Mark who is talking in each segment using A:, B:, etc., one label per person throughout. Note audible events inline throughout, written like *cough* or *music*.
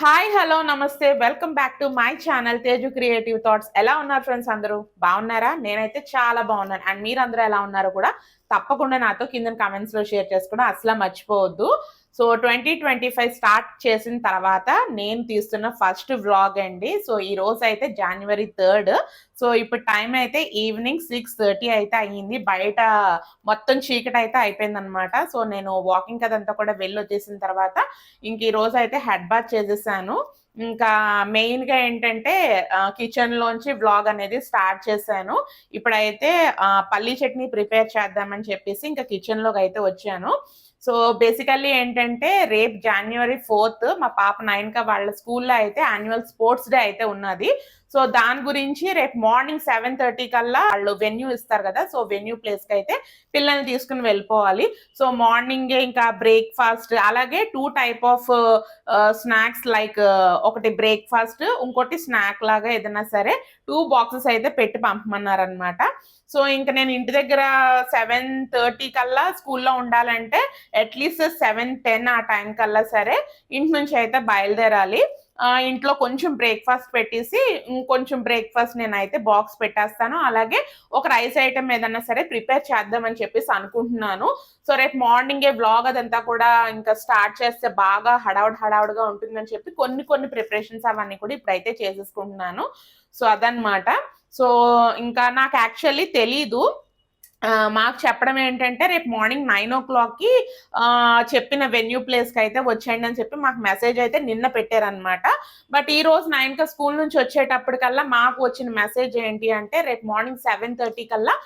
A: Hi hello నమస్తే. Welcome back to my channel Teju creative thoughts. ఎలా ఉన్నారు friends అందరూ? బాగున్నారా? నేనైతే చాలా బాగున్నాను. అండ్ మీరందరూ ఎలా ఉన్నారో కూడా తప్పకుండా నాతో కింద కామెంట్స్లో షేర్ చేసుకోవడం అసలు మర్చిపోవద్దు. So twenty twenty five start చేసిన తర్వాత నేను తీస్తున్న ఫస్ట్ వ్లాగ్ అండి. సో ఈ రోజు అయితే జనవరి థర్డ్ సో ఇప్పుడు టైం అయితే ఈవినింగ్ సిక్స్ థర్టీ అయితే అయ్యింది. బయట మొత్తం చీకటి అయితే అయిపోయింది అనమాట సో నేను వాకింగ్ అదంతా కూడా వెళ్ళి వచ్చేసిన తర్వాత ఇంక ఈ రోజు అయితే హెడ్ బాత్ చేసేసాను. ఇంకా మెయిన్గా ఏంటంటే కిచెన్లోంచి వ్లాగ్ అనేది స్టార్ట్ చేశాను. ఇప్పుడైతే పల్లీ చట్నీ ప్రిపేర్ చేద్దామని చెప్పేసి ఇంకా కిచెన్లోకి అయితే వచ్చాను. సో బేసికల్లీ ఏంటంటే రేపు జనవరి ఫోర్త్ మా పాప నైన్ వాళ్ళ స్కూల్లో అయితే యాన్యువల్ స్పోర్ట్స్ డే అయితే ఉన్నది. సో దాని గురించి రేపు మార్నింగ్ సెవెన్ థర్టీ కల్లా వాళ్ళు వెన్యూ ఇస్తారు కదా సో వెన్యూ ప్లేస్కి అయితే పిల్లల్ని తీసుకుని వెళ్ళిపోవాలి. సో మార్నింగ్ ఇంకా బ్రేక్ఫాస్ట్ అలాగే two type of snacks like ఒకటి బ్రేక్ఫాస్ట్ ఇంకోటి స్నాక్ లాగా ఏదైనా సరే టూ బాక్సెస్ అయితే పెట్టి పంపమన్నారు అనమాట సో ఇంకా నేను ఇంటి దగ్గర సెవెన్ థర్టీ కల్లా స్కూల్లో ఉండాలంటే అట్లీస్ట్ సెవెన్ టెన్ ఆ టైం కల్లా సరే ఇంటి నుంచి అయితే బయలుదేరాలి. ఇంట్లో కొంచెం బ్రేక్ఫాస్ట్ పెట్టేసి ఇంకొంచెం బ్రేక్ఫాస్ట్ నేనైతే బాక్స్ పెట్టేస్తాను. అలాగే ఒక రైస్ ఐటమ్ ఏదన్నా సరే ప్రిపేర్ చేద్దామని చెప్పేసి అనుకుంటున్నాను. సో రేపు మార్నింగే బ్లాగ్ అదంతా కూడా ఇంకా స్టార్ట్ చేస్తే బాగా హడావుడ్ హడావుడిగా ఉంటుందని చెప్పి కొన్ని కొన్ని ప్రిపరేషన్స్ అవన్నీ కూడా ఇప్పుడైతే చేసేసుకుంటున్నాను. సో అదనమాట సో ఇంకా నాకు యాక్చువల్లీ తెలీదు. మాకు చెప్పడం ఏంటంటే రేపు మార్నింగ్ నైన్ ఓ క్లాక్కి చెప్పిన వెన్యూ ప్లేస్కి అయితే వచ్చేయండి అని చెప్పి మాకు మెసేజ్ అయితే నిన్న పెట్టారనమాట బట్ ఈ రోజు నైన్కి స్కూల్ నుంచి వచ్చేటప్పటికల్లా మాకు వచ్చిన మెసేజ్ ఏంటి అంటే రేపు మార్నింగ్ సెవెన్ థర్టీ కల్లా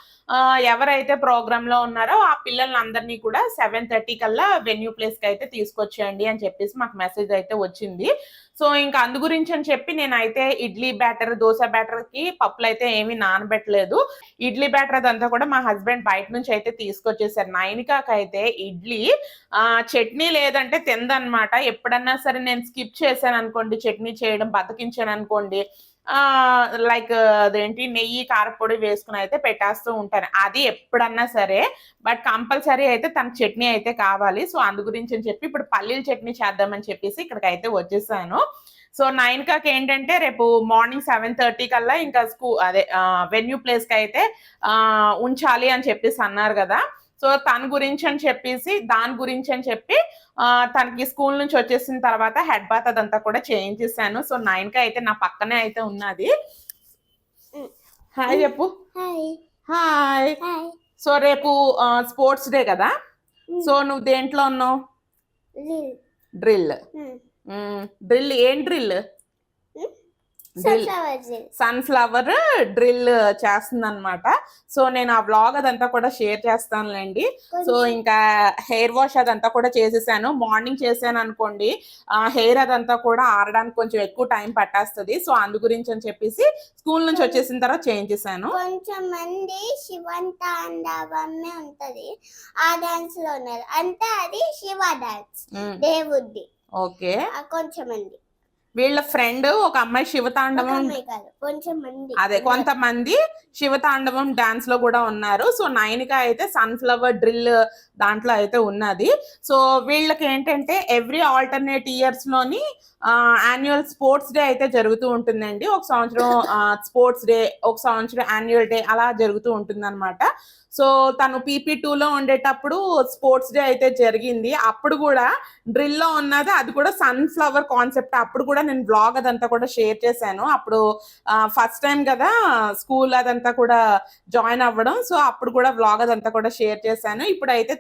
A: ఎవరైతే ప్రోగ్రాంలో ఉన్నారో ఆ పిల్లలందరినీ కూడా సెవెన్ థర్టీ కల్లా వెన్యూ ప్లేస్కి అయితే తీసుకొచ్చేయండి అని చెప్పేసి మాకు మెసేజ్ అయితే వచ్చింది. సో ఇంకా అందు గురించి అని చెప్పి నేనైతే ఇడ్లీ బ్యాటర్ దోశ బ్యాటర్కి పప్పులు అయితే ఏమీ నానబెట్టలేదు. ఇడ్లీ బ్యాటర్ అదంతా కూడా మా హస్బెండ్ బయట నుంచి అయితే తీసుకొచ్చేసారు. నైనికాకి అయితే ఇడ్లీ చట్నీ లేదంటే తిందనమాట. ఎప్పుడన్నా సరే నేను స్కిప్ చేశాను అనుకోండి చట్నీ చేయడం బతికించాను అనుకోండి లైక్ అదేంటి నెయ్యి కారపొడి వేసుకుని అయితే పెట్టేస్తూ ఉంటాను అది ఎప్పుడన్నా సరే బట్ కంపల్సరీ అయితే తన చట్నీ అయితే కావాలి. సో అందు గురించి అని చెప్పి ఇప్పుడు పల్లీల చట్నీ చేద్దామని చెప్పేసి ఇక్కడికి అయితే వచ్చేసాను. సో నైన్ కాకి ఏంటంటే రేపు మార్నింగ్ సెవెన్ థర్టీ కల్లా ఇంకా స్కూ అదే వెన్యూ ప్లేస్కి అయితే ఉంచాలి అని చెప్పేసి అన్నారు కదా. సో తన గురించి అని చెప్పేసి దాని గురించి అని చెప్పి తనకి స్కూల్ నుంచి వచ్చేసిన తర్వాత హెడ్ బాత్ అదంతా కూడా చేంజ్ చేశాను. సో నైన్కి అయితే నా పక్కనే అయితే ఉన్నది. హాయ్. చెప్పు.
B: హాయ్.
A: సో రేపు స్పోర్ట్స్ డే కదా? సో నువ్వు దేంట్లో ఉన్నావు? డ్రిల్. డ్రిల్. ఏం డ్రిల్?
B: సన్ఫ్లవర్ జిల్
A: సన్ఫ్లవర్ డ్రిల్ చేస్తుంది అనమాట సో నేను ఆ బ్లాగ్ అదంతా కూడా షేర్ చేస్తానులేండి. సో ఇంకా హెయిర్ వాష్ అదంతా కూడా చేసేసాను. మార్నింగ్ చేశాను అనుకోండి ఆ హెయిర్ అదంతా కూడా ఆరడానికి కొంచెం ఎక్కువ టైం పట్టేస్తుంది. సో అందు గురించి అని చెప్పేసి స్కూల్ నుంచి వచ్చేసిన తర్వాత చేంజ్ చేశాను.
B: కొంచెం మంది శివంతాండవమే ఉంటది. ఆ డాన్స్లో ఉన్నారు. అంటే అది శివ డాన్స్ దేవుడిది.
A: ఓకే.
B: కొంచెం మంది
A: వీళ్ళ ఫ్రెండ్ ఒక అమ్మాయి శివతాండవం అదే కొంతమంది శివతాండవం డాన్స్లో కూడా ఉన్నారు. సో నైనిక అయితే సన్ఫ్లవర్ డ్రిల్ దాంట్లో అయితే ఉన్నది. సో వీళ్ళకి ఏంటంటే ఎవ్రీ ఆల్టర్నేట్ ఇయర్స్లోని యాన్యువల్ స్పోర్ట్స్ డే అయితే జరుగుతూ ఉంటుందండి. ఒక సంవత్సరం స్పోర్ట్స్ డే ఒక సంవత్సరం యాన్యువల్ డే అలా జరుగుతూ ఉంటుంది అనమాట సో తను పీపీ టూలో ఉండేటప్పుడు స్పోర్ట్స్ డే అయితే జరిగింది. అప్పుడు కూడా డ్రిల్లో ఉన్నది. అది కూడా సన్ఫ్లవర్ కాన్సెప్ట్. అప్పుడు కూడా నేను బ్లాగ్ అదంతా కూడా షేర్ చేశాను. అప్పుడు ఫస్ట్ టైం కదా స్కూల్ అదంతా కూడా జాయిన్ అవ్వడం. సో అప్పుడు కూడా బ్లాగ్ అదంతా కూడా షేర్ చేశాను. ఇప్పుడైతే అయితే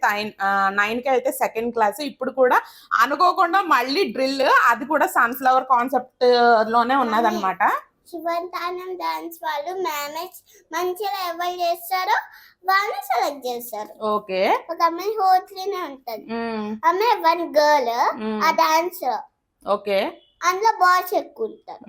A: నైన్కి అయితే సెకండ్ క్లాస్. ఇప్పుడు కూడా అనుకోకుండా మళ్ళీ డ్రిల్ అది కూడా సన్ఫ్లవర్ కాన్సెప్ట్లోనే ఉన్నదన్నమాట.
B: శివంతానం డాన్స్ వాళ్ళు మేనేజ్ మంచిగా ఎవరు చేస్తారో వాళ్ళని సెలెక్ట్ చేస్తారు.
A: ఓకే.
B: ఒక అమ్మాయి హోట్లీనే ఉంటది. ఆమె వన్ గర్ల్ ఆ డాన్స్
A: ఓకే.
B: అందులో బాయ్స్ ఎక్కువ ఉంటారు.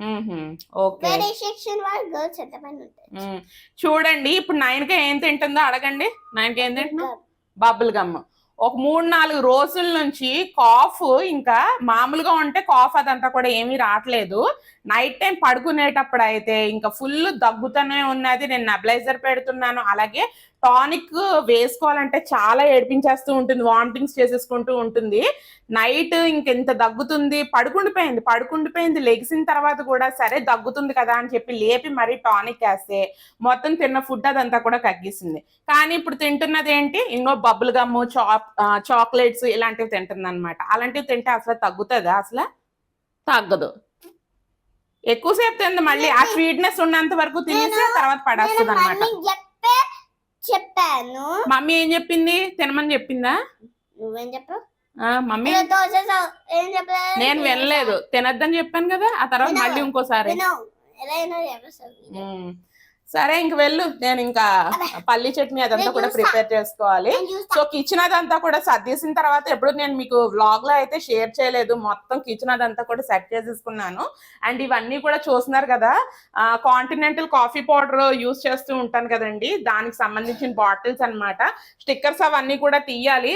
A: ఓకే.
B: వేరే సెక్షన్ వాళ్ళు గర్ల్స్ ఎంతమంది ఉంటారు?
A: చూడండి ఇప్పుడు నైన్కి ఏం తింటుందో అడగండి. నైన్కి ఏం తింటున్నావు? Bubble gum. ఒక మూడు నాలుగు రోజుల నుంచి కాఫ్ ఇంకా మామూలుగా ఉంటే కాఫ్ అదంతా కూడా ఏమీ రావట్లేదు. నైట్ టైం పడుకునేటప్పుడు అయితే ఇంకా ఫుల్ దగ్గుతూనే ఉన్నది. నేను నెబలైజర్ పెడుతున్నాను. అలాగే టానిక్ వేసుకోవాలంటే చాలా ఏడిపించేస్తూ ఉంటుంది వామిటింగ్స్ చేసేసుకుంటూ ఉంటుంది. నైట్ ఇంకెంత దగ్గుతుంది పడుకుండిపోయింది పడుకుండిపోయింది లెగిసిన తర్వాత కూడా సరే దగ్గుతుంది కదా అని చెప్పి లేపి మరీ టానిక్ వేస్తే మొత్తం తిన్న ఫుడ్ అదంతా కూడా కగ్గిస్తుంది కానీ ఇప్పుడు తింటున్నది ఏంటి? ఇంకో బబుల్ గమ్ చాక్ చాక్లెట్స్ ఇలాంటివి తింటుంది అనమాట అలాంటివి తింటే అసలు తగ్గుతుందా అసలు? తగ్గదు. ఎక్కువసేపు తింది మళ్ళీ ఆ స్వీట్నెస్ ఉన్నంత వరకు తినేసి తర్వాత పడేస్తుంది అనమాట
B: చెప్పాను
A: మమ్మీ ఏం చెప్పింది తినమని చెప్పిందా
B: నువ్వేం చెప్పావు
A: ఆ, మమ్మీ
B: ఇలా దోశ సా- ఏం చెప్పలేదు
A: నేను వినలేదు తినొద్దని చెప్పాను కదా ఆ తర్వాత. మళ్ళీ ఇంకోసారి
B: వినవు. ఎలా అయినా చెప్పేస్తావు.
A: ఉమ్. సరే ఇంక వెళ్ళు. నేను ఇంకా పల్లి చట్నీ అదంతా కూడా. ప్రిపేర్ చేసుకోవాలి. సో కిచెన్ అదంతా కూడా సర్దేసిన తర్వాత ఎప్పుడు నేను మీకు వ్లాగ్లో అయితే షేర్ చేయలేదు. మొత్తం కిచెన్ అదంతా కూడా సెట్ చేసేసుకున్నాను. అండ్ ఇవన్నీ కూడా చూస్తున్నారు కదా కాంటినెంటల్ కాఫీ పౌడర్ యూస్ చేస్తూ ఉంటాను కదండి. దానికి సంబంధించిన బాటిల్స్ అన్నమాట. స్టిక్కర్స్ అవన్నీ కూడా తీయాలి.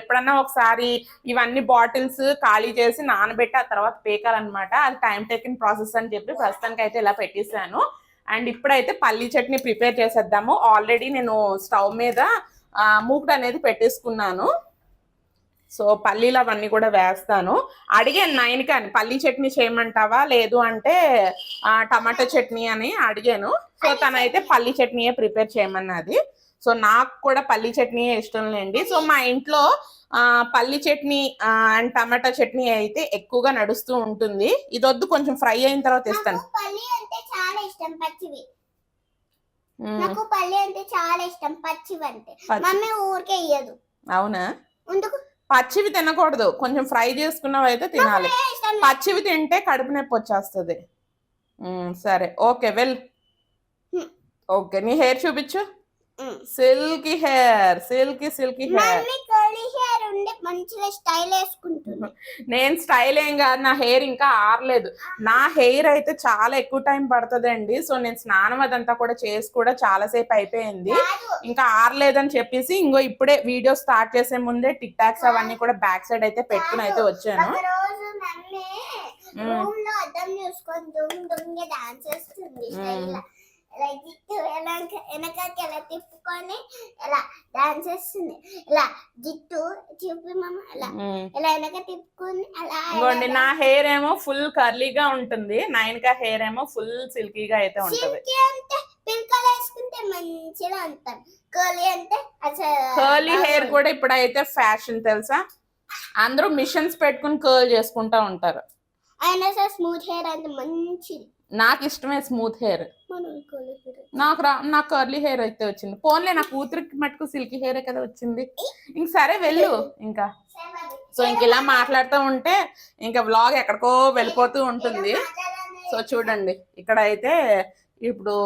A: ఎప్పుడన్నా ఒకసారి ఇవన్నీ బాటిల్స్ ఖాళీ చేసి నానబెట్టి ఆ తర్వాత పేకాలన్నమాట. అది టైం టేకింగ్ ప్రాసెస్ అని చెప్పి ప్రస్తుతానికి అయితే ఇలా పెట్టేశాను. అండ్ ఇప్పుడైతే పల్లి చట్నీ ప్రిపేర్ చేసేద్దాము. ఆల్రెడీ నేను స్టవ్ మీద మూకుడు అనేది పెట్టేసుకున్నాను. సో పల్లీలు అవన్నీ కూడా వేస్తాను. అడిగాను నైన్ కానీ పల్లీ చట్నీ చేయమంటావా? లేదు అంటే టమాటో చట్నీ అని అడిగాను. సో తనైతే పల్లీ చట్నీయే ప్రిపేర్ చేయమన్నది. సో నాకు కూడా పల్లీ చట్నీ ఇష్టం లేండి. సో మా ఇంట్లో పల్లి చట్నీ అండ్ టమాటా చట్నీ అయితే ఎక్కువగా నడుస్తూ ఉంటుంది. ఇది వద్దు కొంచెం ఫ్రై అయిన తర్వాత ఇస్తాను
B: పల్లి అంటే చాలా ఇష్టం పచ్చివి. నాకు పల్లి అంటే చాలా ఇష్టం పచ్చివి అంటే. మమ్మీ ఊరికే ఇయ్యదు.
A: అవునా? పచ్చివి తినకూడదు. కొంచెం ఫ్రై చేసుకున్నవి అయితే తినాలి. పచ్చివి తింటే కడుపు నొప్పి వచ్చేస్తుంది. సరే. Okay well. ఓకే నీ హెయిర్ చూపించు. Silky hair silky silky hair
B: mummy curly hair ఉండి మంచిగా స్టైల్ *laughs*
A: నేను స్టైల్ ఏం కాదు నా హెయిర్ ఇంకా ఆరలేదు. నా హెయిర్ అయితే చాలా ఎక్కువ టైం పడుతుందండి. సో నేను స్నానం అదంతా కూడా చేసి కూడా చాలా సేపు అయిపోయింది. ఇంకా ఆరలేదని చెప్పేసి ఇంకో ఇప్పుడే వీడియో స్టార్ట్ చేసే ముందే టిక్ టాక్స్ అవన్నీ కూడా బ్యాక్ సైడ్ అయితే పెట్టుకుని అయితే వచ్చాను.
B: రూమ్లో అద్దం చూసుకొని డాన్స్ చేస్తుంది. ఇలా జిట్టు ఎలా వెనకకి ఎలా తిప్పుకొని ఇలా డాన్స్ చేస్తుంది. ఇలా జిట్టు చూపి మమ్మ ఇలా. ఇలా వెనక తిప్పుకొని అలా
A: నా హెయిర్ ఏమో ఫుల్ కర్లీగా ఉంటుంది. నైన్కా హెయిర్ ఏమో ఫుల్ సిల్కీగా అయితే ఉంటది.
B: అంటే పిల్కలు వేసుకుంటే మంచిగా ఉంటాం. కర్లీ అంటే అసలు
A: కర్లీ హెయిర్ కూడా ఇప్పుడైతే ఫ్యాషన్ తెలుసా? అందరూ మిషన్స్ పెట్టుకుని కర్ల్ చేసుకుంటా ఉంటారు.
B: అయినా సరే స్మూత్ హెయిర్ అంటే మంచిది.
A: నాకు ఇష్టమే స్మూత్ హెయిర్ నాకు రా నాకు కర్లీ హెయిర్ అయితే వచ్చింది. పోన్లే నా కూతురికి మటుకు సిల్కీ హెయిర్ కదా వచ్చింది. ఇంక సరే వెళ్ళు ఇంకా. సో ఇంక ఇలా మాట్లాడుతూ ఉంటే ఇంకా వ్లాగ్ ఎక్కడికో వెళ్ళిపోతూ ఉంటుంది. సో చూడండి ఇక్కడ అయితే ఇప్పుడు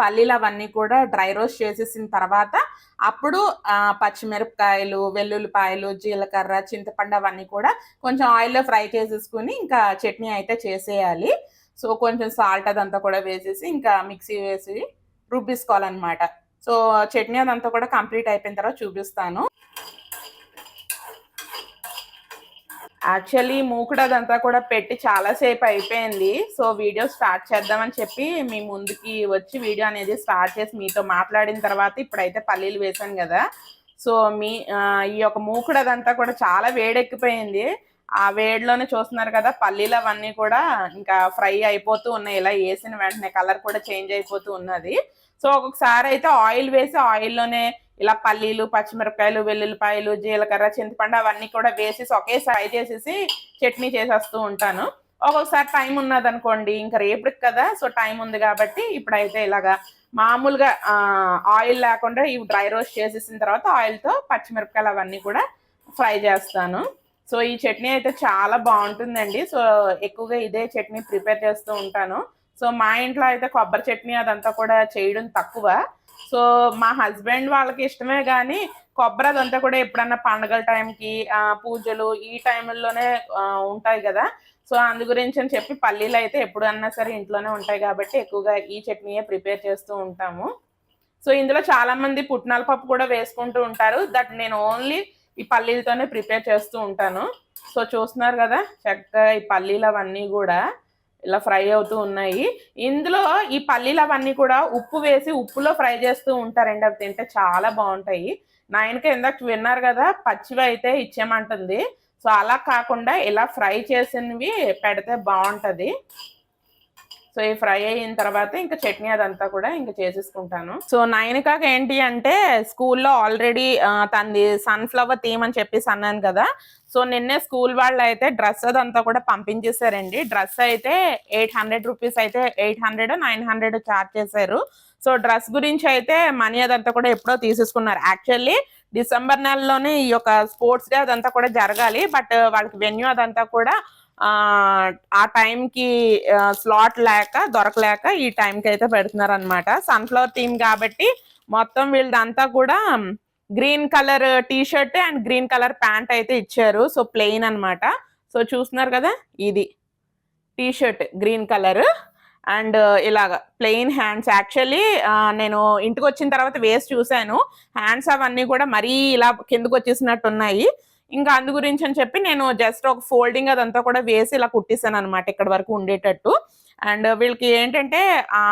A: పల్లీలు అవన్నీ కూడా డ్రై రోస్ట్ చేసేసిన తర్వాత అప్పుడు పచ్చిమిరపకాయలు వెల్లుల్లిపాయలు జీలకర్ర చింతపండు అవన్నీ కూడా కొంచెం ఆయిల్లో ఫ్రై చేసేసుకుని ఇంకా చట్నీ అయితే చేసేయాలి. సో కొంచెం సాల్ట్ అదంతా కూడా వేసేసి ఇంకా మిక్సీ వేసి రుబ్బిసుకోవాలన్నమాట. సో చట్నీ అదంతా కూడా కంప్లీట్ అయిపోయిన తర్వాత చూపిస్తాను. యాక్చువల్లీ మూకుడు అదంతా కూడా పెట్టి చాలాసేపు అయిపోయింది. సో వీడియో స్టార్ట్ చేద్దామని చెప్పి మీ ముందుకి వచ్చి వీడియో అనేది స్టార్ట్ చేసి మీతో మాట్లాడిన తర్వాత ఇప్పుడైతే పల్లీలు వేసాను కదా. సో మీ ఈ యొక్క మూకుడు అదంతా కూడా చాలా వేడెక్కిపోయింది. ఆ వేడిలోనే చూస్తున్నారు కదా పల్లీలు అవన్నీ కూడా ఇంకా ఫ్రై అయిపోతూ ఉన్నాయి. ఇలా వేసిన వెంటనే కలర్ కూడా చేంజ్ అయిపోతూ ఉన్నది. సో ఒక్కొక్కసారి అయితే ఆయిల్ వేసి ఆయిల్లోనే ఇలా పల్లీలు పచ్చిమిరపకాయలు వెల్లుల్లిపాయలు జీలకర్ర చింతపండు అవన్నీ కూడా వేసేసి ఒకేసారి ఫ్రై చేసేసి చట్నీ చేసేస్తూ ఉంటాను. ఒక్కొక్కసారి టైం ఉన్నదనుకోండి ఇంకా రేపటికి కదా సో టైం ఉంది కాబట్టి ఇప్పుడైతే ఇలాగా మామూలుగా ఆయిల్ లేకుండా ఇవి డ్రై రోస్ట్ చేసేసిన తర్వాత ఆయిల్తో పచ్చిమిరపకాయలు అవన్నీ కూడా ఫ్రై చేస్తాను. సో ఈ చట్నీ అయితే చాలా బాగుంటుందండి. సో ఎక్కువగా ఇదే చట్నీ ప్రిపేర్ చేస్తూ ఉంటాను. సో మా ఇంట్లో అయితే కొబ్బరి చట్నీ అదంతా కూడా చేయడం తక్కువ. సో మా హస్బెండ్ వాళ్ళకి ఇష్టమే కానీ కొబ్బరి అదంతా కూడా ఎప్పుడన్నా పండగల టైంకి పూజలు ఈ టైంలోనే ఉంటాయి కదా. సో అందు గురించి అని చెప్పి పల్లీలు అయితే ఎప్పుడన్నా సరే ఇంట్లోనే ఉంటాయి కాబట్టి ఎక్కువగా ఈ చట్నీయే ప్రిపేర్ చేస్తూ ఉంటాము. సో ఇందులో చాలామంది పుట్నాల పప్పు కూడా వేసుకుంటూ ఉంటారు. దట్ నేను ఓన్లీ ఈ పల్లీలతోనే ప్రిపేర్ చేస్తూ ఉంటాను. సో చూస్తున్నారు కదా చక్కగా ఈ పల్లీలు అవన్నీ కూడా ఇలా ఫ్రై అవుతూ ఉన్నాయి. ఇందులో ఈ పల్లీలు అవన్నీ కూడా ఉప్పు వేసి ఉప్పులో ఫ్రై చేస్తూ ఉంటారండి. అవి తింటే చాలా బాగుంటాయి. నాయనకి ఇందాక విన్నారు కదా పచ్చివి అయితే ఇచ్చేయమంటుంది. సో అలా కాకుండా ఇలా ఫ్రై చేసినవి పెడితే బాగుంటుంది. సో ఈ ఫ్రై అయిన తర్వాత ఇంకా చట్నీ అదంతా కూడా ఇంకా చేసేసుకుంటాను. సో నైనికాకి ఏంటి అంటే స్కూల్లో ఆల్రెడీ తనది సన్ఫ్లవర్ థీమ్ అని చెప్పేసి అన్నాను కదా. సో నిన్నే స్కూల్ వాళ్ళు అయితే డ్రెస్ అదంతా కూడా పంపించేశారండి డ్రెస్ అయితే ఎయిట్ హండ్రెడ్ రూపీస్ అయితే eight hundred nine hundred charge చేశారు. సో డ్రెస్ గురించి అయితే మనీ అదంతా కూడా ఎప్పుడో తీసేసుకున్నారు. యాక్చువల్లీ డిసెంబర్ నెలలోనే ఈ యొక్క స్పోర్ట్స్ డే అదంతా కూడా జరగాలి. బట్ వాళ్ళకి వెన్యూ అదంతా కూడా ఆ టైంకి స్లాట్ లేక దొరకలేక ఈ టైంకి అయితే పెడుతున్నారు అనమాట సన్ఫ్లవర్ థీమ్ కాబట్టి మొత్తం వీళ్ళదంతా కూడా green colour T shirt and green colour pant అయితే ఇచ్చారు. సో ప్లెయిన్ అన్నమాట. సో చూస్తున్నారు కదా? ఇది. T shirt green colour. And ఇలాగ ప్లెయిన్ హ్యాండ్స్. యాక్చువల్లీ నేను ఇంటికి వచ్చిన తర్వాత వేసి చూశాను. హ్యాండ్స్ అవన్నీ కూడా మరీ ఇలా కిందకు వచ్చేసినట్టు ఉన్నాయి ఇంకా అందు గురించి అని చెప్పి నేను జస్ట్ ఒక ఫోల్డింగ్ అదంతా కూడా వేసి ఇలా కుట్టిస్తాను అనమాట ఇక్కడ వరకు ఉండేటట్టు. అండ్ వీళ్ళకి ఏంటంటే ఆ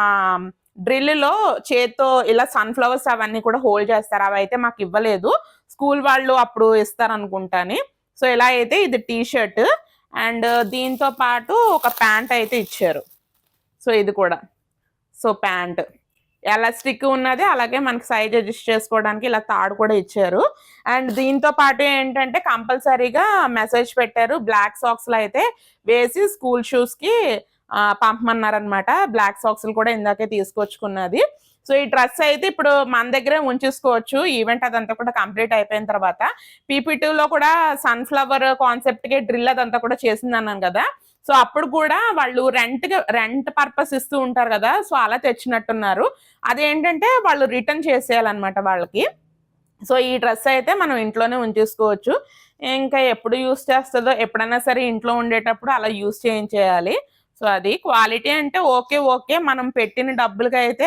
A: డ్రిల్లో చేత్తో ఇలా సన్ఫ్లవర్స్ అవన్నీ కూడా హోల్డ్ చేస్తారు. అవి అయితే మాకు ఇవ్వలేదు. స్కూల్ వాళ్ళు అప్పుడు ఇస్తారనుకుంటాను. సో ఇలా అయితే ఇది టీ షర్ట్ అండ్ దీంతో పాటు ఒక ప్యాంట్ అయితే ఇచ్చారు. సో ఇది కూడా. So pant. ఎలాస్టిక్ ఉన్నది అలాగే మనకి సైజ్ అడ్జస్ట్ చేసుకోవడానికి ఇలా తాడు కూడా ఇచ్చారు. అండ్ దీంతో పాటు ఏంటంటే కంపల్సరీగా మెసేజ్ పెట్టారు బ్లాక్ సాక్స్లో అయితే వేసి స్కూల్ షూస్కి పంపమన్నారనమాట బ్లాక్ సాక్స్లు కూడా ఇందాకే తీసుకొచ్చుకున్నది. సో ఈ డ్రెస్ అయితే ఇప్పుడు మన దగ్గరే ఉంచేసుకోవచ్చు. ఈవెంట్ అదంతా కూడా కంప్లీట్ అయిపోయిన తర్వాత. పీపీ లో కూడా సన్ఫ్లవర్ కాన్సెప్ట్కి డ్రిల్ అదంతా కూడా చేసింది అన్నాను కదా. సో అప్పుడు కూడా వాళ్ళు రెంట్ రెంట్ పర్పస్ ఇస్తూ ఉంటారు కదా సో అలా తెచ్చినట్టున్నారు. అదేంటంటే వాళ్ళు రిటర్న్ చేసేయాలన్నమాట వాళ్ళకి. సో ఈ డ్రెస్ అయితే మనం ఇంట్లోనే ఉంచేసుకోవచ్చు. ఇంకా ఎప్పుడు యూస్ చేస్తుందో ఎప్పుడైనా సరే ఇంట్లో ఉండేటప్పుడు అలా యూస్ చేయించేయాలి. సో అది క్వాలిటీ అంటే ఓకే ఓకే మనం పెట్టిన డబ్బులకి అయితే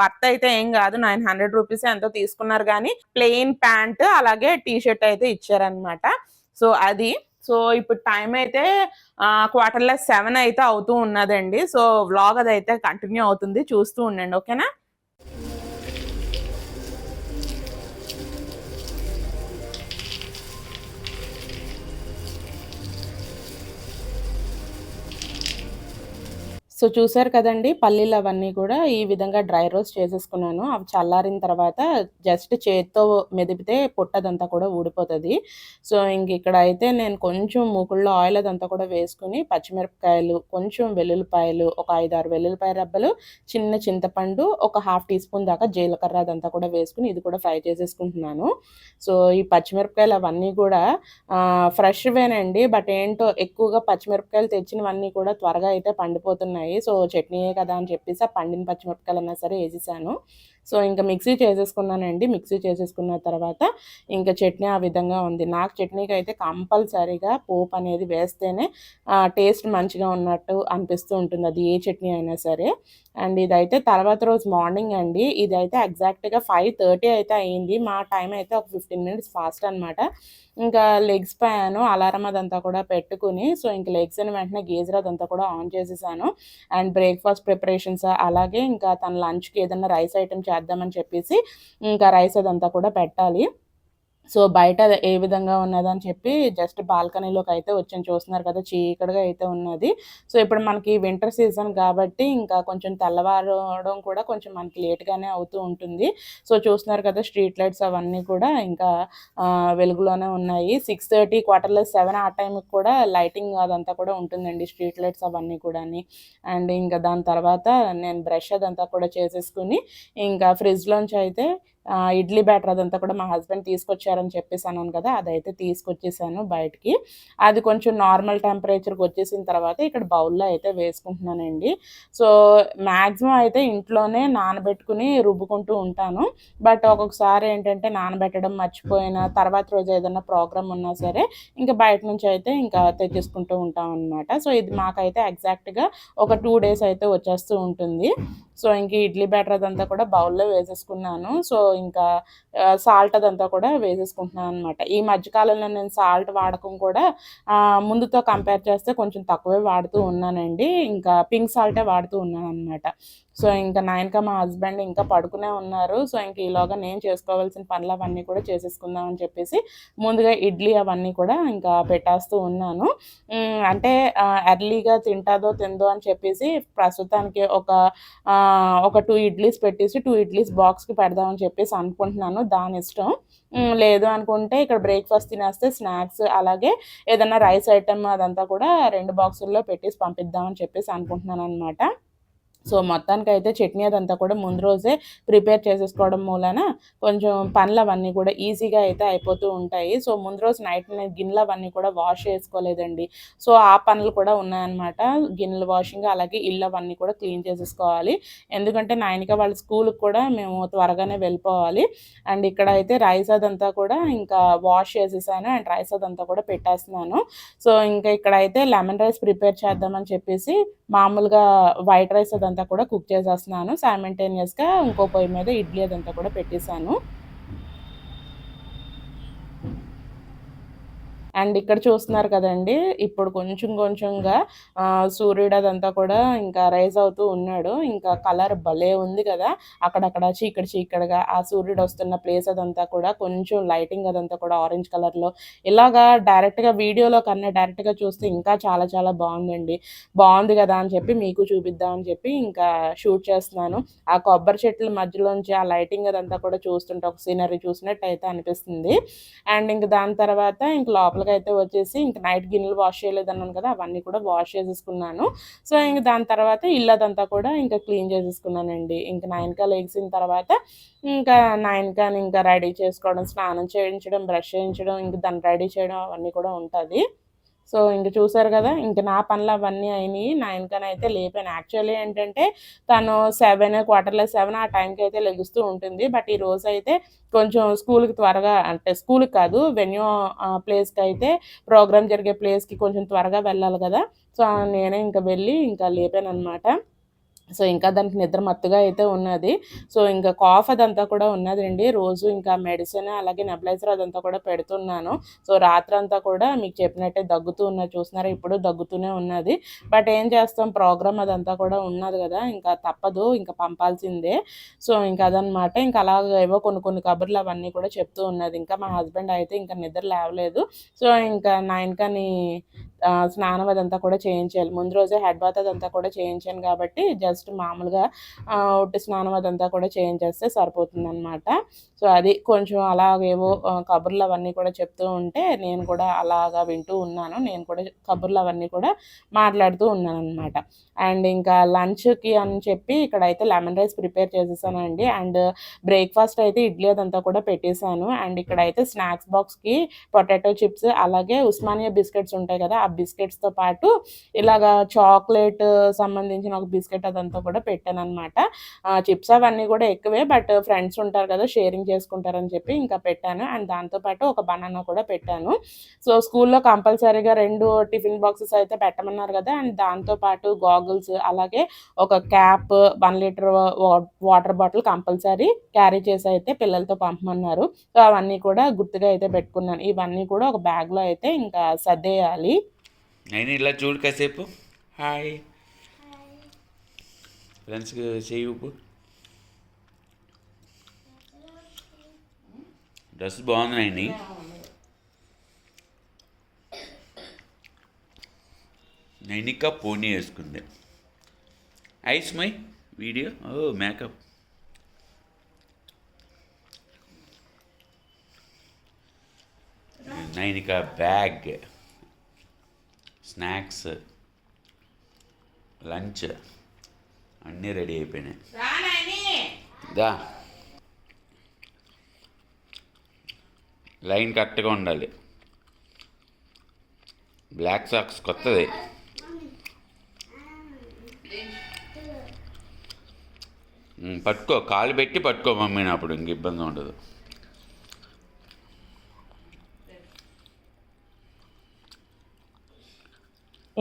A: వర్త్ అయితే ఏం కాదు. నైన్ హండ్రెడ్ రూపీస్ ఎంతో తీసుకున్నారు కానీ ప్లెయిన్ ప్యాంట్ అలాగే టీ షర్ట్ అయితే ఇచ్చారనమాట సో అది సో ఇప్పుడు టైం అయితే క్వార్టర్ సెవెన్ అయితే అవుతూ ఉన్నదండి. సో వ్లాగ్ అది అయితే కంటిన్యూ అవుతుంది. చూస్తూ ఉండండి. ఓకేనా సో చూసారు కదండి పల్లీలు అవన్నీ కూడా ఈ విధంగా డ్రై రోస్ట్ చేసేసుకున్నాను. అవి చల్లారిన తర్వాత జస్ట్ చేత్తో మెదిపితే పొట్టదంతా కూడా ఊడిపోతుంది. సో ఇంక ఇక్కడ అయితే నేను కొంచెం మూకుళ్ళో ఆయిల్ అదంతా కూడా వేసుకుని పచ్చిమిరపకాయలు కొంచెం వెల్లుల్లిపాయలు ఒక ఐదు ఆరు వెల్లుల్లిపాయ రబ్బలు చిన్న చింతపండు ఒక హాఫ్ టీ స్పూన్ దాకా జీలకర్ర అదంతా కూడా వేసుకుని ఇది కూడా ఫ్రై చేసేసుకుంటున్నాను. సో ఈ పచ్చిమిరపకాయలు అవన్నీ కూడా ఫ్రెష్వేనండి. బట్ ఏంటో ఎక్కువగా పచ్చిమిరపకాయలు తెచ్చినవన్నీ కూడా త్వరగా అయితే పండిపోతున్నాయి. సో చట్నీయే కదా అని చెప్పేసి ఆ పండిన పచ్చిమిరపకాయలు అన్నా సరే వేసేసాను. సో ఇంకా మిక్సీ చేసేసుకున్నానండి. మిక్సీ చేసేసుకున్న తర్వాత ఇంకా చట్నీ ఆ విధంగా ఉంది. నాకు చట్నీకి అయితే కంపల్సరీగా పోపు అనేది వేస్తేనే టేస్ట్ మంచిగా ఉన్నట్టు అనిపిస్తూ ఉంటుంది. అది ఏ చట్నీ అయినా సరే. అండ్ ఇదైతే తర్వాత రోజు మార్నింగ్ అండి. ఇదైతే ఎగ్జాక్ట్గా ఫైవ్ థర్టీ అయితే అయ్యింది మా టైం అయితే ఒక ఫిఫ్టీన్ మినిట్స్ ఫాస్ట్ అనమాట ఇంకా లెగ్స్ పోయాను అలారం అదంతా కూడా పెట్టుకుని సో ఇంకా లెగ్స్ అని వెంటనే గీజర్ అదంతా కూడా ఆన్ చేసేసాను. అండ్ బ్రేక్ఫాస్ట్ ప్రిపరేషన్స్ అలాగే ఇంకా తన లంచ్కి ఏదైనా రైస్ ఐటమ్ చేద్దామని చెప్పేసి ఇంకా రైస్ అదంతా కూడా పెట్టాలి. సో బయట ఏ విధంగా ఉన్నదని చెప్పి జస్ట్ బాల్కనీలోకి అయితే వచ్చాను. చూస్తున్నారు కదా చీకటిగా అయితే ఉన్నది. సో ఇప్పుడు మనకి వింటర్ సీజన్ కాబట్టి ఇంకా కొంచెం తెల్లవారడం కూడా కొంచెం మనకి లేట్గానే అవుతూ ఉంటుంది. సో చూస్తున్నారు కదా స్ట్రీట్ లైట్స్ అవన్నీ కూడా ఇంకా వెలుగులోనే ఉన్నాయి. సిక్స్ థర్టీ క్వార్టర్లో సెవెన్ ఆ టైంకి కూడా లైటింగ్ అదంతా కూడా ఉంటుందండి స్ట్రీట్ లైట్స్ అవన్నీ కూడా అండ్ ఇంకా దాని తర్వాత నేను బ్రష్ అదంతా కూడా చేసేసుకుని ఇంకా ఫ్రిడ్జ్లోంచి అయితే ఇడ్లీ బ్యాటర్ అదంతా కూడా మా హస్బెండ్ తీసుకొచ్చారని చెప్పేసి అన్నాను కదా అదైతే తీసుకొచ్చేసాను బయటికి. అది కొంచెం నార్మల్ టెంపరేచర్కి వచ్చేసిన తర్వాత ఇక్కడ బౌల్లో అయితే వేసుకుంటున్నానండి. సో మ్యాక్సిమం అయితే ఇంట్లోనే నానబెట్టుకుని రుబ్బుకుంటూ ఉంటాను. బట్ ఒక్కొక్కసారి ఏంటంటే నానబెట్టడం మర్చిపోయిన తర్వాత రోజు ఏదైనా ప్రోగ్రామ్ ఉన్నా సరే ఇంకా బయట నుంచి అయితే ఇంకా తెచ్చేసుకుంటూ ఉంటాం అనమాట సో ఇది మాకైతే ఎగ్జాక్ట్గా ఒక టూ డేస్ అయితే వచ్చేస్తూ ఉంటుంది. సో ఇంక ఇడ్లీ బ్యాటర్ అదంతా కూడా బౌల్లో వేసేసుకున్నాను. సో ఇంకా సాల్ట్ అదంతా కూడా వేసేసుకుంటున్నాను అనమాట ఈ మధ్యకాలంలో నేను సాల్ట్ వాడకం కూడా ముందుతో కంపేర్ చేస్తే కొంచెం తక్కువే వాడుతూ ఉన్నానండి. ఇంకా పింక్ సాల్టే వాడుతూ ఉన్నాను అనమాట సో ఇంకా నాయనక మా హస్బెండ్ ఇంకా పడుకునే ఉన్నారు. సో ఇంక ఈలోగా నేను చేసుకోవాల్సిన పనులు అవన్నీ కూడా చేసేసుకుందాం అని చెప్పేసి ముందుగా ఇడ్లీ అవన్నీ కూడా ఇంకా పెట్టేస్తూ ఉన్నాను. అంటే ఎర్లీగా తింటాదో తిందో అని చెప్పేసి ప్రస్తుతానికి ఒక ఒక టూ ఇడ్లీస్ పెట్టేసి టూ ఇడ్లీస్ బాక్స్కి పెడదామని చెప్పేసి అనుకుంటున్నాను. దాని ఇష్టం. లేదు అనుకుంటే ఇక్కడ బ్రేక్ఫాస్ట్ తినేస్తే స్నాక్స్ అలాగే ఏదైనా రైస్ ఐటమ్ అదంతా కూడా రెండు బాక్సుల్లో పెట్టేసి పంపిద్దామని చెప్పేసి అనుకుంటున్నాను అనమాట సో మొత్తానికి అయితే చట్నీ అదంతా కూడా ముందు రోజే ప్రిపేర్ చేసేసుకోవడం మూలన కొంచెం పనులు అవన్నీ కూడా ఈజీగా అయితే అయిపోతూ ఉంటాయి. సో ముందు రోజు నైట్ నేను గిన్నెలు అవన్నీ కూడా వాష్ చేసుకోలేదండి. సో ఆ పనులు కూడా ఉన్నాయన్నమాట. గిన్నెలు వాషింగ్ అలాగే ఇల్లు అవన్నీ కూడా క్లీన్ చేసేసుకోవాలి. ఎందుకంటే నాయనిక వాళ్ళ స్కూల్కి కూడా మేము త్వరగానే వెళ్ళిపోవాలి. అండ్ ఇక్కడ అయితే రైస్ అదంతా కూడా ఇంకా వాష్ చేసేసాను. అండ్ రైస్ అదంతా కూడా పెట్టేస్తున్నాను. సో ఇంకా ఇక్కడ అయితే లెమన్ రైస్ ప్రిపేర్ చేద్దామని చెప్పేసి మామూలుగా వైట్ రైస్ అదంతా కూడా కుక్ చేసేస్తున్నాను. సైమంటేనియస్గా ఇంకో పొయ్యి మీద ఇడ్లీ అదంతా కూడా పెట్టేశాను. అండ్ ఇక్కడ చూస్తున్నారు కదండి ఇప్పుడు కొంచెం కొంచెంగా సూర్యుడు అదంతా కూడా ఇంకా రైజ్ అవుతూ ఉన్నాడు. ఇంకా కలర్ భలే ఉంది కదా. అక్కడక్కడ చీకటి చీకటిగా ఆ సూర్యుడు వస్తున్న ప్లేస్ అదంతా కూడా కొంచెం లైటింగ్ అదంతా కూడా ఆరెంజ్ కలర్లో. ఇలాగా డైరెక్ట్గా వీడియోలో కన్నా డైరెక్ట్గా చూస్తే ఇంకా చాలా చాలా బాగుందండి. బాగుంది కదా అని చెప్పి మీకు చూపిద్దాం అని చెప్పి ఇంకా షూట్ చేస్తున్నాను. ఆ కొబ్బరి చెట్ల మధ్యలోంచి ఆ లైటింగ్ అదంతా కూడా చూస్తుంటే ఒక సీనరీ చూసినట్టు అయితే అనిపిస్తుంది. అండ్ ఇంక దాని తర్వాత ఇంక లోపలికి అయితే వచ్చేసి ఇంక నైట్ గిన్నెలు వాష్ చేయలేదు అన్నాను కదా అవన్నీ కూడా వాష్ చేసేసుకున్నాను. సో ఇంక దాని తర్వాత ఇల్లదంతా కూడా ఇంకా క్లీన్ చేసేసుకున్నానండి. ఇంకా నైన్కా లేచిన తర్వాత ఇంకా నైన్కా ఇంకా రెడీ చేసుకోవడం స్నానం చేయించడం బ్రష్ చేయించడం ఇంకా దాన్ని రెడీ చేయడం అవన్నీ కూడా ఉంటుంది. సో ఇంక చూసారు కదా ఇంక నా పనులు అవన్నీ అయినాయి. నైన్కని అయితే లేపాను. యాక్చువల్లీ ఏంటంటే తను సెవెన్ క్వార్టర్లో సెవెన్ ఆ టైంకి అయితే లెగుస్తూ ఉంటుంది. బట్ ఈ రోజు అయితే కొంచెం స్కూల్కి త్వరగా అంటే స్కూల్కి కాదు వెన్యూ ప్లేస్కి అయితే ప్రోగ్రామ్ జరిగే ప్లేస్కి కొంచెం త్వరగా వెళ్ళాలి కదా. సో నేనే ఇంకా వెళ్ళి ఇంకా లేపాను అనమాట సో ఇంకా దానికి నిద్ర మత్తుగా అయితే ఉన్నది. సో ఇంకా కాఫ్ అదంతా కూడా ఉన్నదండి. రోజు ఇంకా మెడిసిన్ అలాగే నెబలైజర్ అదంతా కూడా పెడుతున్నాను. సో రాత్రి అంతా కూడా మీకు చెప్పినట్టే దగ్గుతూ ఉన్నది చూస్తున్నారా ఇప్పుడు దగ్గుతూనే ఉన్నది. బట్ ఏం చేస్తాం ప్రోగ్రామ్ అదంతా కూడా ఉన్నది కదా ఇంకా తప్పదు ఇంకా పంపాల్సిందే. సో ఇంకా అదనమాట ఇంకా అలాగ ఏవో కొన్ని కొన్ని కబుర్లు అవన్నీ కూడా చెప్తూ ఉన్నది. ఇంకా మా హస్బెండ్ అయితే ఇంకా నిద్ర లేవలేదు. సో ఇంకా నైన్ కానీ స్నానం అదంతా కూడా చేయించాలి. ముందు రోజే హెడ్ బాత్ అదంతా కూడా చేయించాను కాబట్టి జస్ట్ మామూలుగా ఒట్టి స్నానం అదంతా కూడా చేయించేస్తే సరిపోతుంది అనమాట సో అది కొంచెం అలాగేవో కబుర్లు అవన్నీ కూడా చెప్తూ ఉంటే నేను కూడా అలాగా వింటూ ఉన్నాను. నేను కూడా కబుర్లు అవన్నీ కూడా మాట్లాడుతూ ఉన్నాను అనమాట అండ్ ఇంకా లంచ్కి అని చెప్పి ఇక్కడైతే లెమన్ రైస్ ప్రిపేర్ చేసేసానండి. అండ్ బ్రేక్ఫాస్ట్ అయితే ఇడ్లీ అదంతా కూడా పెట్టేశాను. అండ్ ఇక్కడైతే స్నాక్స్ బాక్స్కి పొటాటో చిప్స్ అలాగే ఉస్మానియా బిస్కెట్స్ ఉంటాయి కదా బిస్కెట్స్తో పాటు ఇలాగా చాక్లెట్ సంబంధించిన ఒక బిస్కెట్ అదంతా కూడా పెట్టాను అనమాట చిప్స్ అవన్నీ కూడా ఎక్కువే బట్ ఫ్రెండ్స్ ఉంటారు కదా షేరింగ్ చేసుకుంటారని చెప్పి ఇంకా పెట్టాను. అండ్ దాంతోపాటు ఒక బనానా కూడా పెట్టాను. సో స్కూల్లో కంపల్సరీగా రెండు టిఫిన్ బాక్సెస్ అయితే పెట్టమన్నారు కదా అండ్ దాంతోపాటు గాగుల్స్ అలాగే ఒక cap one litre water bottle compulsory carry చేసి అయితే పిల్లలతో పంపమన్నారు. సో అవన్నీ కూడా గుర్తుగా అయితే పెట్టుకున్నాను. ఇవన్నీ కూడా ఒక బ్యాగ్లో అయితే ఇంకా సర్దేయాలి.
C: నేను ఇలా చూడు కాసేపు. హాయ్. ఫ్రెండ్స్కి చేయి ఊపు. డ్రెస్ బాగుంది నైని. నైనిక పోనీ వేసుకుంది. Ice my video. Oh makeup. Nainika bag. Snacks lunch అన్నీ రెడీ అయిపోయినాయి. దా. లైన్ కరెక్ట్గా ఉండాలి. బ్లాక్ సాక్స్ కొత్తది. పట్టుకో కాలు పెట్టి పట్టుకో మమ్మీని అప్పుడు ఇంక ఇబ్బంది ఉండదు.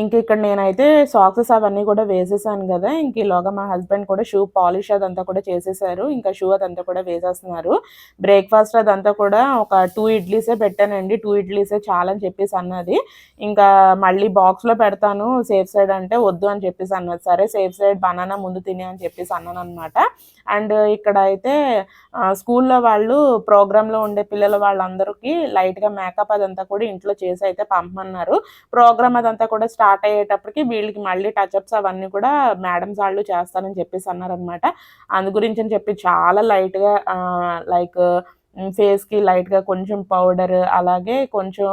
A: ఇంక ఇక్కడ నేనైతే సాక్సెస్ అవన్నీ కూడా వేసేసాను కదా ఇంక ఈలోగా మా హస్బెండ్ కూడా షూ పాలిష్ అదంతా కూడా చేసేసారు. ఇంకా షూ అదంతా కూడా వేసేస్తున్నారు. బ్రేక్ఫాస్ట్ అదంతా కూడా ఒక టూ ఇడ్లీసే పెట్టానండి. టూ ఇడ్లీసే చాలా అని చెప్పేసి అన్నది. ఇంకా మళ్ళీ బాక్స్లో పెడతాను. సేఫ్ సైడ్ అంటే వద్దు అని చెప్పేసి అన్నది. సరే సేఫ్ సైడ్ బనానా ముందు తిని అని చెప్పేసి అన్నాను అనమాట అండ్ ఇక్కడ అయితే స్కూల్లో వాళ్ళు ప్రోగ్రాంలో ఉండే పిల్లల వాళ్ళందరికీ లైట్గా మేకప్ అదంతా కూడా ఇంట్లో చేసి అయితే పంపమన్నారు. ప్రోగ్రామ్ అదంతా కూడా స్టార్ట్ అయ్యేటప్పటికి వీళ్ళకి మళ్ళీ టచ్అప్స్ అవన్నీ కూడా మేడమ్స్ వాళ్ళు చేస్తారని చెప్పేసి అన్నారనమాట అందు గురించి అని చెప్పి చాలా లైట్గా లైక్ ఫేస్కి లైట్గా కొంచెం పౌడర్ అలాగే కొంచెం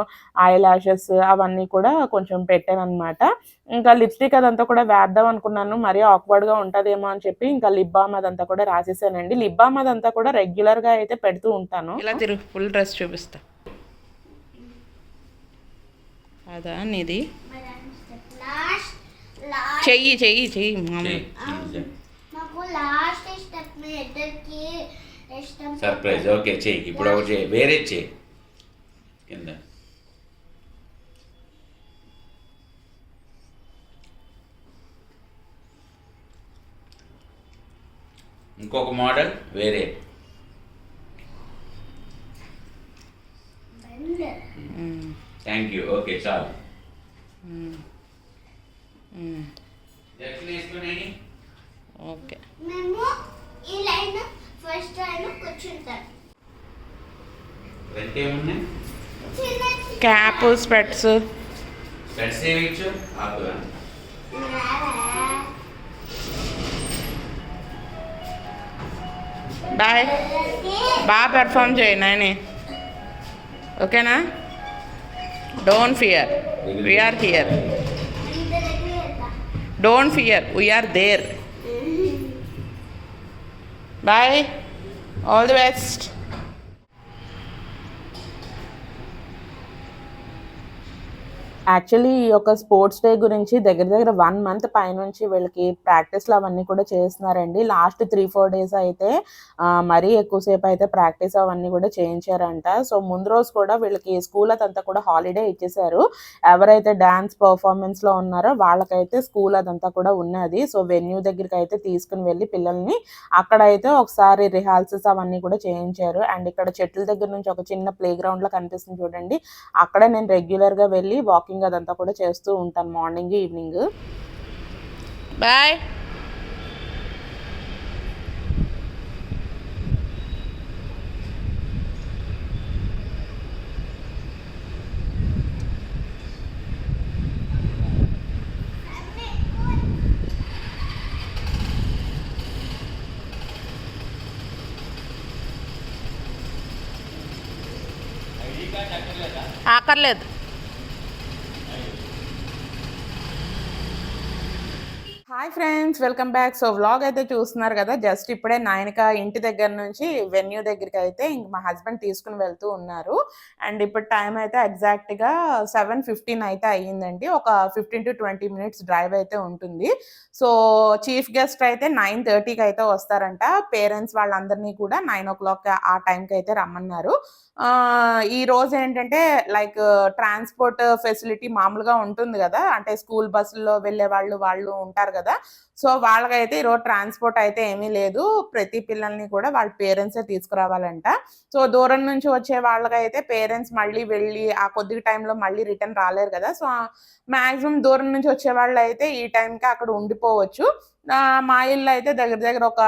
A: ఐ లాషెస్ అవన్నీ కూడా కొంచెం పెట్టాను అనమాట ఇంకా లిప్స్టిక్ అదంతా కూడా వేద్దాం అనుకున్నాను. మరీ ఆక్వర్డ్గా ఉంటుందేమో అని చెప్పి ఇంకా లిప్ బామ్ అదంతా కూడా రాసేసానండి. లిప్ బామ్ అదంతా కూడా రెగ్యులర్గా అయితే పెడుతూ ఉంటాను.
D: ఇలా తిరుగు ఫుల్ డ్రెస్ చూపిస్తా. అదా నీది? చెయ్యి చెయ్యి చెయ్యి మామూలు
C: సర్ప్రైజ్ ఓకే చెయ్యి ఇప్పుడు ఒకటి చెయ్యి వేరే చెయ్యి కింద. ఇంకొక మోడల్. వేరే. థ్యాంక్ యూ ఓకే చాలు.
D: ఓకే
B: మేము ఈ లైన్ ఫస్ట్ లైన్ కూర్చుంటాం
C: ఫ్రంట్ ఏమున్నాయి
B: చిన్న
D: క్యాప్ స్పెట్స్
C: స్పెట్స్ ఏమిచ్చు ఆపురా
D: బాయ్ బాగా పెర్ఫామ్ చేయి నాయని ఓకేనా don't fear we are here don't fear we are there bye all the best
A: actually ఈ యొక్క స్పోర్ట్స్ డే గురించి దగ్గర దగ్గర వన్ మంత్ పైనుంచి వీళ్ళకి ప్రాక్టీస్లు అవన్నీ కూడా చేస్తున్నారండి. లాస్ట్ త్రీ ఫోర్ డేస్ అయితే మరీ ఎక్కువసేపు అయితే ప్రాక్టీస్ అవన్నీ కూడా చేయించారంట. సో ముందు రోజు కూడా వీళ్ళకి స్కూల్ అదంతా కూడా హాలిడే ఇచ్చేసారు ఎవరైతే డ్యాన్స్ పర్ఫార్మెన్స్లో ఉన్నారో వాళ్ళకైతే స్కూల్ అదంతా కూడా ఉన్నది. సో వెన్యూ దగ్గరికి అయితే తీసుకుని వెళ్ళి పిల్లల్ని అక్కడైతే ఒకసారి రిహార్సల్స్ అవన్నీ కూడా చేయించారు. అండ్ ఇక్కడ చెట్ల దగ్గర నుంచి ఒక చిన్న ప్లే గ్రౌండ్ లా కనిపిస్తుంది చూడండి. అక్కడ నేను రెగ్యులర్గా వెళ్ళి వాకింగ్ అదంతా కూడా చేస్తూ ఉంటాను morning evening.
D: Bye. ఆకర్లేదు.
A: Hi friends welcome back so vlog అయితే చూస్తున్నారు కదా. జస్ట్ ఇప్పుడే నాయనక ఇంటి దగ్గర నుంచి వెన్యూ దగ్గరికి అయితే ఇంక మా హస్బెండ్ తీసుకుని వెళ్తూ ఉన్నారు. అండ్ ఇప్పుడు టైం అయితే ఎగ్జాక్ట్గా సెవెన్ ఫిఫ్టీన్ అయితే అయ్యిందండి. ఒక fifteen to twenty minutes drive అయితే ఉంటుంది. సో చీఫ్ గెస్ట్ అయితే నైన్ థర్టీకి అయితే వస్తారంట. పేరెంట్స్ వాళ్ళందరినీ కూడా నైన్ ఓ క్లాక్ ఆ టైంకి అయితే రమ్మన్నారు. ఈ రోజు ఏంటంటే లైక్ ట్రాన్స్పోర్ట్ ఫెసిలిటీ మామూలుగా ఉంటుంది కదా. అంటే స్కూల్ బస్సుల్లో వెళ్ళే వాళ్ళు వాళ్ళు ఉంటారు కదా. సో వాళ్ళకైతే ఈరోజు ట్రాన్స్పోర్ట్ అయితే ఏమీ లేదు. ప్రతి పిల్లల్ని కూడా వాళ్ళ పేరెంట్సే తీసుకురావాలంట. సో దూరం నుంచి వచ్చే వాళ్ళకైతే పేరెంట్స్ మళ్ళీ వెళ్ళి ఆ కొద్ది టైంలో మళ్ళీ రిటర్న్ రాలేరు కదా. సో మాక్సిమం దూరం నుంచి వచ్చే వాళ్ళు అయితే ఈ టైంకి అక్కడ ఉండిపోవచ్చు. మా ఇల్లు అయితే దగ్గర దగ్గర ఒక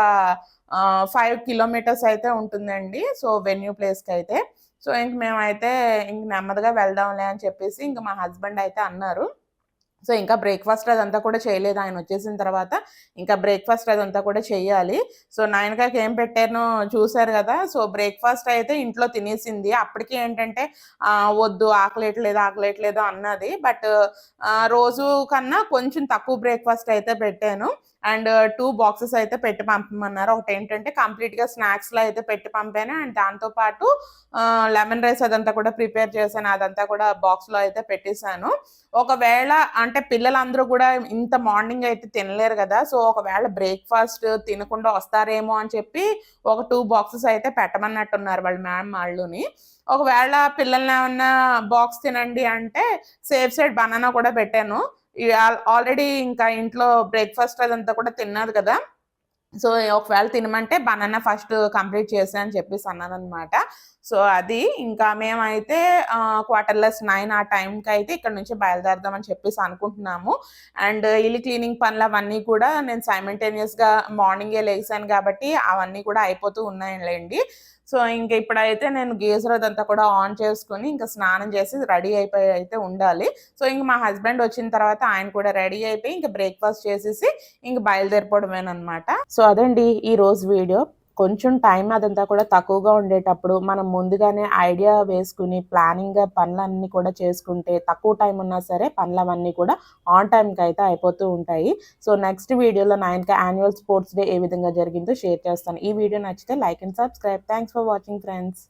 A: ఫైవ్ కిలోమీటర్స్ అయితే ఉంటుందండి. సో వెన్యూ ప్లేస్కి అయితే సో ఇంక మేమైతే ఇంక నెమ్మదిగా వెళ్దాంలే అని చెప్పేసి ఇంక మా హస్బెండ్ అయితే అన్నారు. సో ఇంకా బ్రేక్ఫాస్ట్ అదంతా కూడా చేయలేదు. ఆయన వచ్చేసిన తర్వాత ఇంకా బ్రేక్ఫాస్ట్ అదంతా కూడా చేయాలి. సో నాయనకాకి ఏం పెట్టానో చూశారు కదా. సో బ్రేక్ఫాస్ట్ అయితే ఇంట్లో తినేసింది. అప్పటికి ఏంటంటే వద్దు ఆకలేట్లేదు ఆకలేట్లేదు అన్నది. బట్ రోజు కన్నా కొంచెం తక్కువ బ్రేక్ఫాస్ట్ అయితే పెట్టాను. అండ్ uh, టూ బాక్సెస్ అయితే పెట్టి పంపమన్నారు. ఒకటి ఏంటంటే కంప్లీట్గా స్నాక్స్లో అయితే పెట్టి పంపాను. అండ్ దాంతోపాటు లెమన్ రైస్ అదంతా కూడా ప్రిపేర్ చేశాను. అదంతా కూడా బాక్స్లో అయితే పెట్టేశాను. ఒకవేళ అంటే పిల్లలందరూ కూడా ఇంత మార్నింగ్ అయితే తినలేరు కదా. సో ఒకవేళ బ్రేక్ఫాస్ట్ తినకుండా వస్తారేమో అని చెప్పి ఒక టూ బాక్సెస్ అయితే పెట్టమన్నట్టున్నారు వాళ్ళ మ్యామ్ వాళ్ళుని. ఒకవేళ పిల్లల్ని ఏమన్నా బాక్స్ తినండి అంటే సేఫ్ సైడ్ బనానా కూడా పెట్టాను. ఆల్రెడీ ఇంకా ఇంట్లో బ్రేక్ఫాస్ట్ అదంతా కూడా తిన్నారు కదా. సో ఒకవేళ తినమంటే బనానా ఫస్ట్ కంప్లీట్ చేసా అని చెప్పేసి అన్నాను అనమాట సో అది ఇంకా మేమైతే క్వార్టర్లెస్ నైన్ ఆ టైంకి అయితే ఇక్కడ నుంచి బయలుదేరదామని చెప్పేసి అనుకుంటున్నాము. అండ్ ఇల్లు క్లీనింగ్ పనులు అవన్నీ కూడా నేను సైమెంటేనియస్గా మార్నింగే లేసాను కాబట్టి అవన్నీ కూడా అయిపోతూ ఉన్నాయండి సో ఇంకా ఇప్పుడైతే నేను గీజర్ అదంతా కూడా ఆన్ చేసుకుని ఇంకా స్నానం చేసి రెడీ అయిపోయి అయితే ఉండాలి. సో ఇంక మా హస్బెండ్ వచ్చిన తర్వాత ఆయన కూడా రెడీ అయిపోయి ఇంకా బ్రేక్ఫాస్ట్ చేసేసి ఇంక బయలుదేరిపోవడమేనమాట సో అదండి ఈ రోజు వీడియో. కొంచెం టైం అదంతా కూడా తక్కువగా ఉండేటప్పుడు మనం ముందుగానే ఐడియా వేసుకుని ప్లానింగ్గా పనులన్నీ కూడా చేసుకుంటే తక్కువ టైం ఉన్నా సరే పనులవన్నీ కూడా ఆన్ టైంకి అయితే అయిపోతూ ఉంటాయి. సో నెక్స్ట్ వీడియోలో నైన్కి యాన్యువల్ స్పోర్ట్స్ డే ఏ విధంగా జరిగిందో షేర్ చేస్తాను. ఈ వీడియో నచ్చితే like and subscribe. Thanks for watching friends.